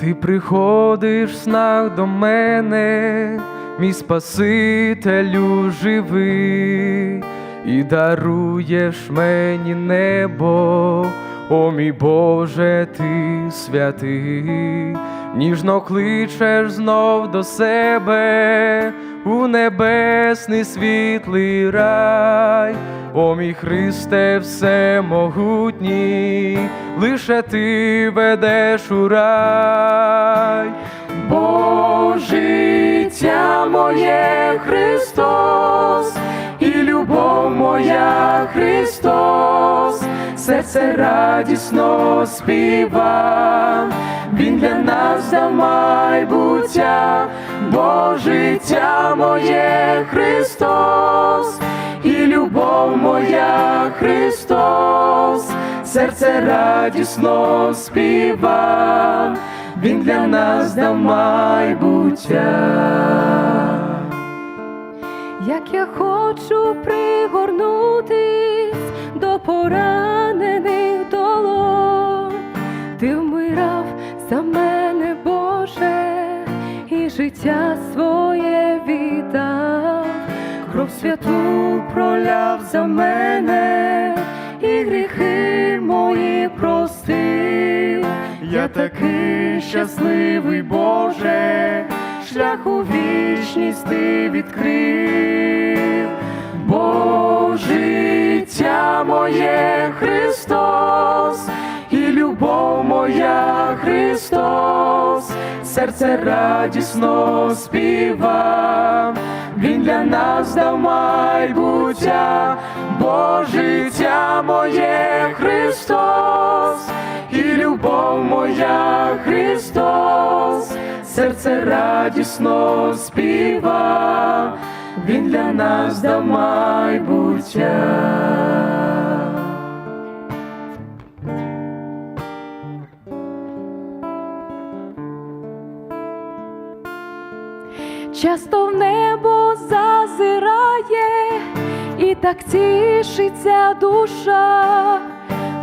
Ти приходиш в снах до мене, мій Спасителю живий, і даруєш мені небо, о мій Боже, ти святий, ніжно кличеш знов до себе у небесний світлий рай, о мій Христе, всемогутній, лише ти ведеш у рай. Бо життя моє Христос, і любов моя Христос, серце радісно співа, Він для нас дав майбуття, бо життя моє Христос, і любов моя Христос, серце радісно співа, Він для нас дав майбуття. Як я хочу пригорнутись до поранених долонь, ти вмирав за мене, Боже, і життя своє віддав, кров святу проляв за мене, і гріхи мої простив. Я такий щасливий, Боже, шлях у вічність ти відкрив, бо життя моє Христос, серце радісно співа, Він для нас дав майбуття, бо життя моє Христос, і любов моя Христос, серце радісно співа, Він для нас дав майбуття. Часто в небо зазирає, і так тішиться душа,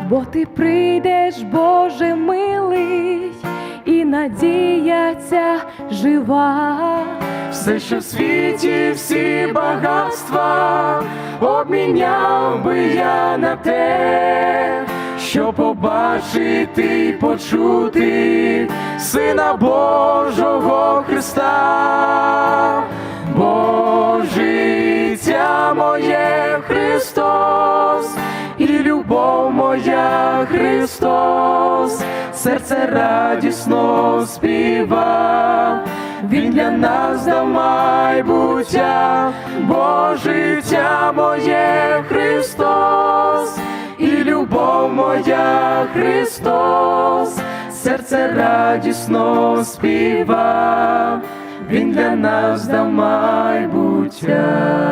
бо ти прийдеш, Боже милий, і надія ця жива. Все, що в світі, всі багатства, обміняв би я на те, що побачити й почути Сина Божого Христа, бо життя моє Христос, і любов моя Христос, серце радісно співа, Він для нас дав майбуття, бо життя моє Христос, і любов моя Христос, серце радісно співа, Він для нас дав майбуття.